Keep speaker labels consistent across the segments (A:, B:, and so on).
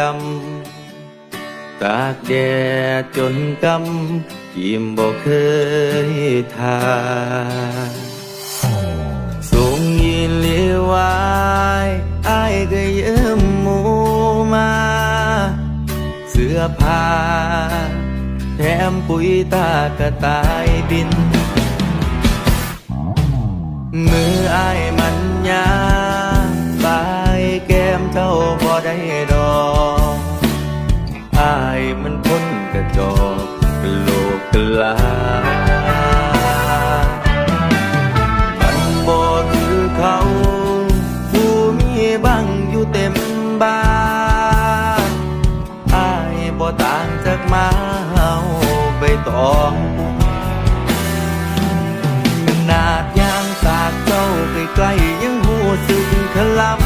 A: ดำ ตากแดดจนกำยิ้มบ่เคยทาสูงยินเลียวายอายก็ยืมหมูมา เสื้อผ้าแถมปุ๋ยตากระต่ายบิน มืออายมันยาบายแก้มเจ้าพอได้ อง ขนาดยางสากเจ้าใกล้ยังหูสึกขลับ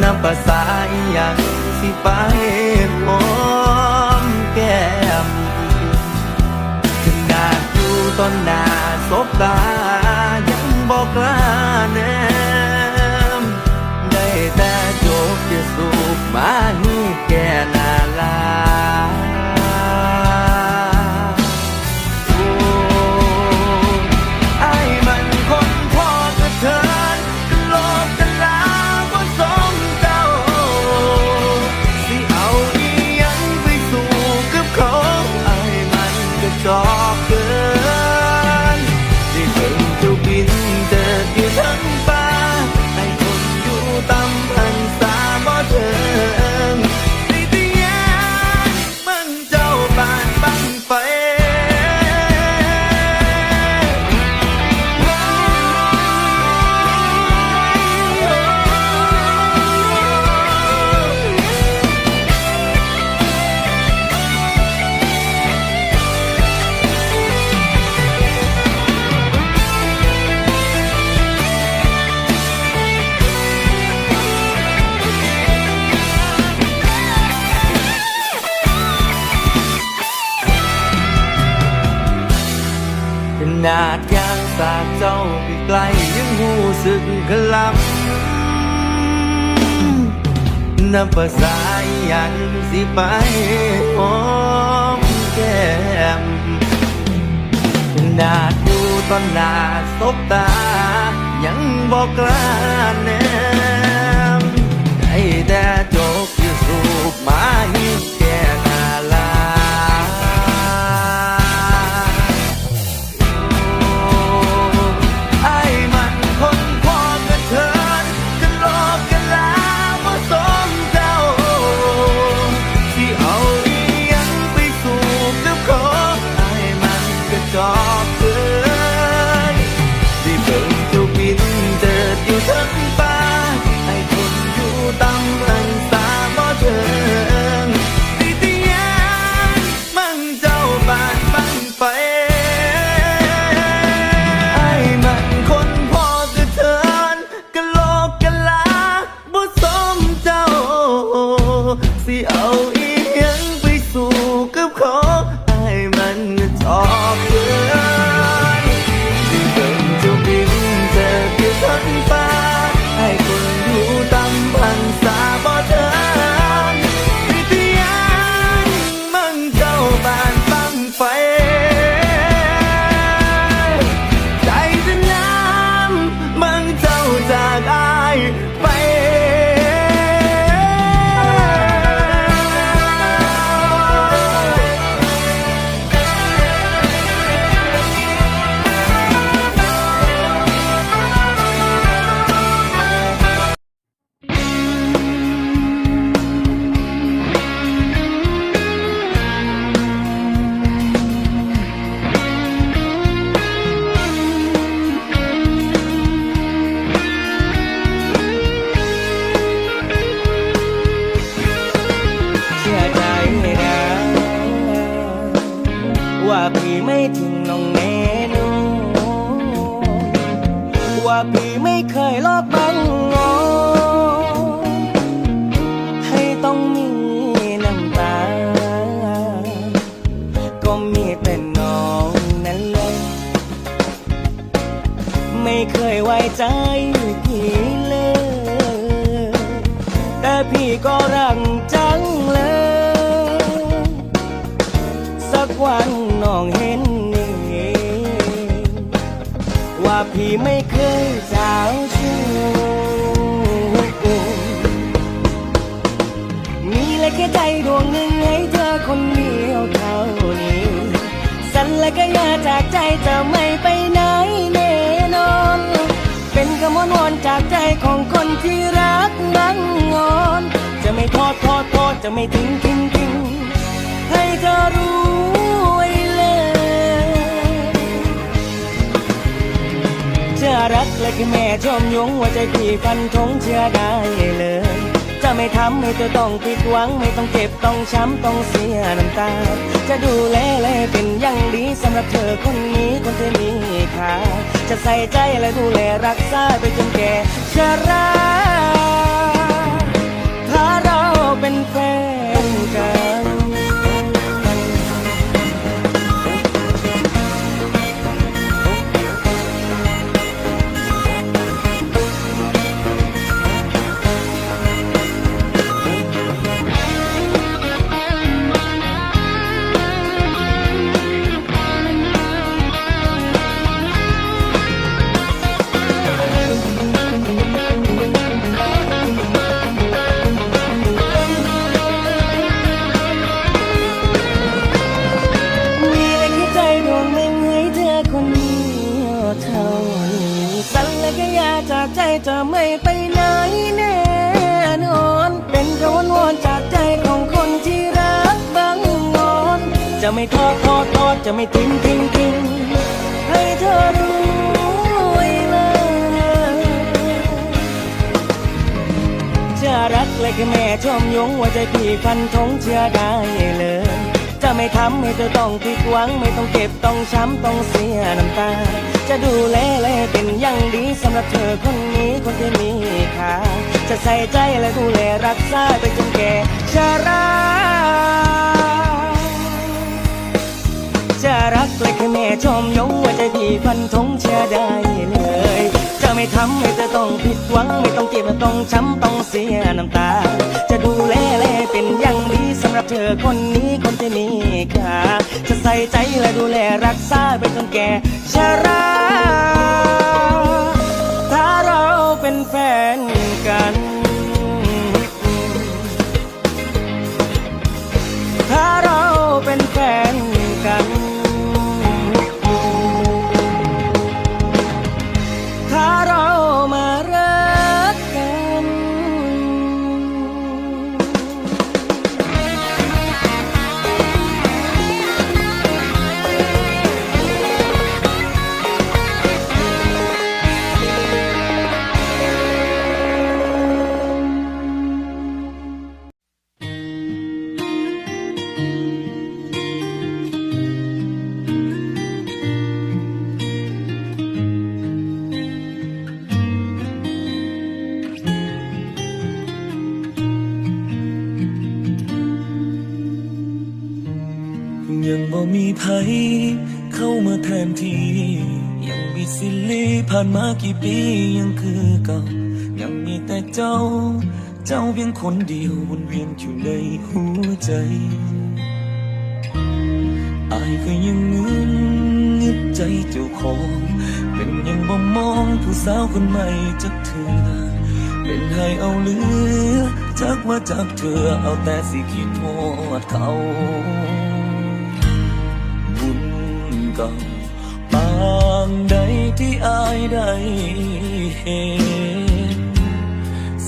A: นับภาษาอย่างสิไปหอมแก้มขนาดอยู่ตอนหน้าสบตายังบอกลาาดยางสากเจ้าใกลยังหูสึกขลับนับภาษาหย่างสิไปหอมแก้มขนาดูตอนหน้าสบตา ยังบอกกล้าแนมได้แต่จกอยู่สูบมาหิแว่า
B: พี่ไม่ทิ้งน้องเนนูว่าพี่ไม่เคยลอบบังงอให้ต้องมีน้ำตา ก็มีแต่น้องนั้นเลย ไม่เคยไว้ใจ ว่าพี่ไม่เคยสาวชู้มีเลยแค่ใจดวงหนึ่งให้เธอคนเดียวเท่านี้สัญและก็อยาจากใจจะไม่ไปไหนแน่นอน เป็นคำวอนวอนจากใจของคนที่รักบังงอน จะไม่ทอดทอดทอดจะไม่ทิ้งทิ้งทิ้งให้เธอรู้ และแค่แม่ชมยงว่าใจพี่ฟันธงเชื่อได้เลย จะไม่ทำให้เธอต้องผิดหวัง ไม่ต้องเจ็บต้องช้ำต้องเสียน้ำตา จะดูแลและเป็นอย่างดีสำหรับเธอคนนี้คนที่มีค่าจะใส่ใจและดูแลรักษาไปจนแก่ชราถ้าเราเป็นแฟน จะไม่ทอดทอดทอดจะไม่ทิ้งทิ้งทิ้งให้เธอรู้ไว้เลยเชื่อรักเลยแค่แม่ชมยงว่าใจพี่ฟันธงเชื่อได้เลย จะไม่ทำให้เธอต้องผิดหวัง ไม่ต้องเจ็บต้องช้ำต้องเสียน้ำตา จะดูแลและเป็นอย่างดีสำหรับเธอคนนี้คนที่มีค่าจะใส่ใจและดูแลรักษาไปจนแก่ชรา รักเลยแค่แม่ชมยงว่าใจดีฟันทงเชื่อได้เลย จะไม่ทำให้เธอต้องผิดหวัง ไม่ต้องเจ็บต้องช้ำต้องเสียน้ำตา จะดูแลแลเป็นอย่างดีสำหรับเธอคนนี้คนที่มีค่าจะใส่ใจและดูแลรักษาไปจนแก่ชรา มี
C: ไผเข้ามาแทนที่ ยังมีสิลีผ่านมากี่ปียังคือเก่า ยังมีแต่เจ้า เจ้าเพียงคนเดียววนเวียนอยู่ในหัวใจอายก็ยังงึงนึกใจเจ้าของ เป็นยังบ่มองผู้สาวคนใหม่จักเถื่อเป็นให้เอาเหลือ จักว่าจากเธอเอาแต่สิคิดโทษเขา เก่าปางใดที่อายได้เห็น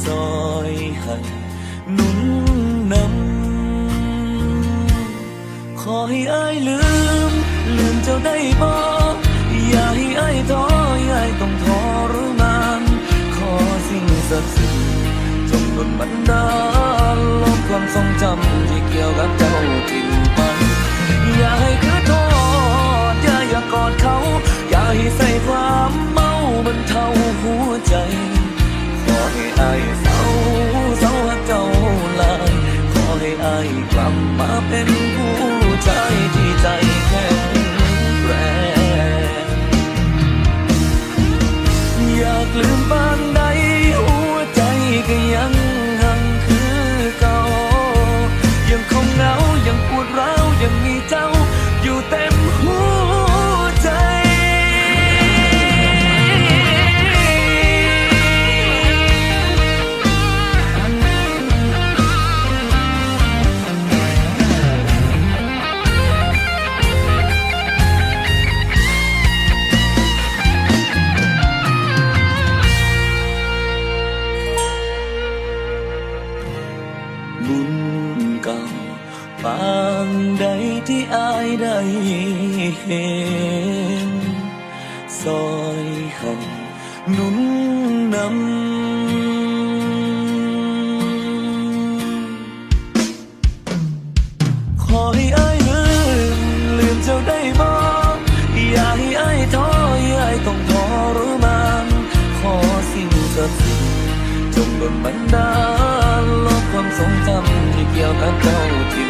C: ซอยให้หนุนนำขอให้อายลืม ลืมเจ้าได้บ่อย่าให้อายท้ออย่าให้ต้องทรมานขอสิ่งศักดิ์สิทธิ์จงดลบันดาลลบความทรงจำที่เกี่ยวกับเจ้าทิ้ง ให้ใส่ความเมาบนเทาหัวใจขอให้อายเศร้าเศร้าหักเจ้าลายขอให้อายกลับมาเป็นผู้ชายที่ใจแข็งแรงอยากลืมปานใดหัวใจก็ยังหังคือเก่ายังคงเหงายังปวด นซอยหันนุนนำขอให้อายลืมลืมจ้าได้บ่อย่าให้อายท้ออย่าให้ต้องทรมานขอสิ่งศักสิทธิ์จงดลบันดาลลบความทรงจำที่เกี่ยวกับเจ้าทิ้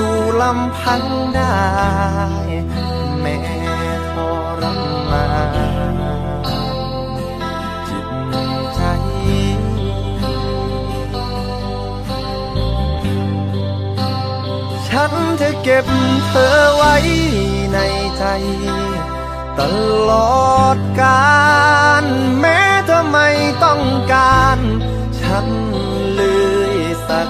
D: ู่ ลำพังได้ แม้ทรมานจิตใจ ฉันจะเก็บเธอไว้ในใจ ตลอดกาลแม้เธอไม่ต้องการ ฉันเลยสัก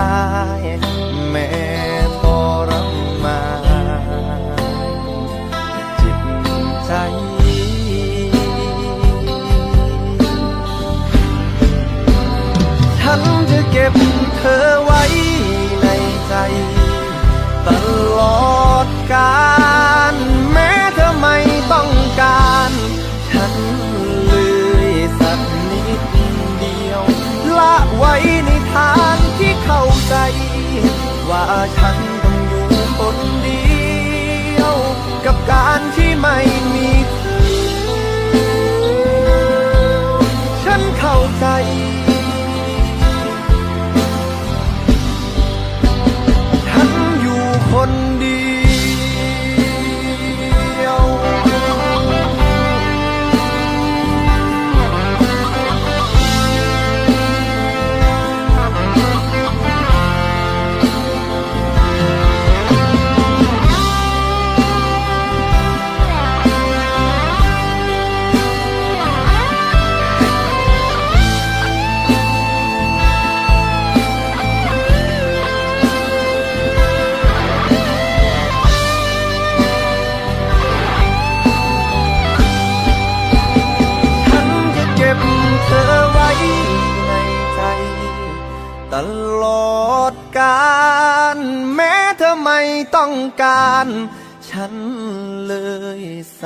D: ว่าฉัน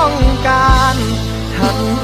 D: ต้องการทัน